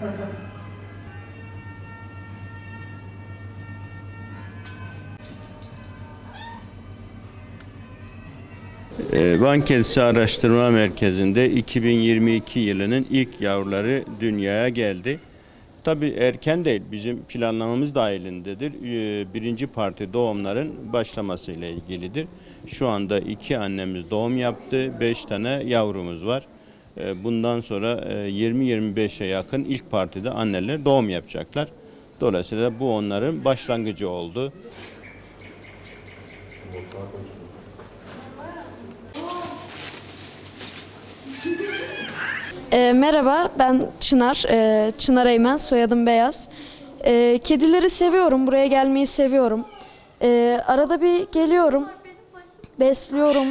Ee, Van Araştırma Merkezi'nde 2022 yılının ilk yavruları dünyaya geldi. Tabi erken değil, bizim planlamamız dahilindedir. Ee, birinci parti doğumların başlamasıyla ilgilidir. Şu anda iki annemiz doğum yaptı, beş tane yavrumuz var. Ee, Bundan sonra e, 20-25'e yakın ilk partide anneler doğum yapacaklar. Dolayısıyla bu onların başlangıcı oldu. E, merhaba, ben Çınar. E, Çınar Eymen, soyadım Beyaz. E, kedileri seviyorum, buraya gelmeyi seviyorum. E, arada bir geliyorum, besliyorum,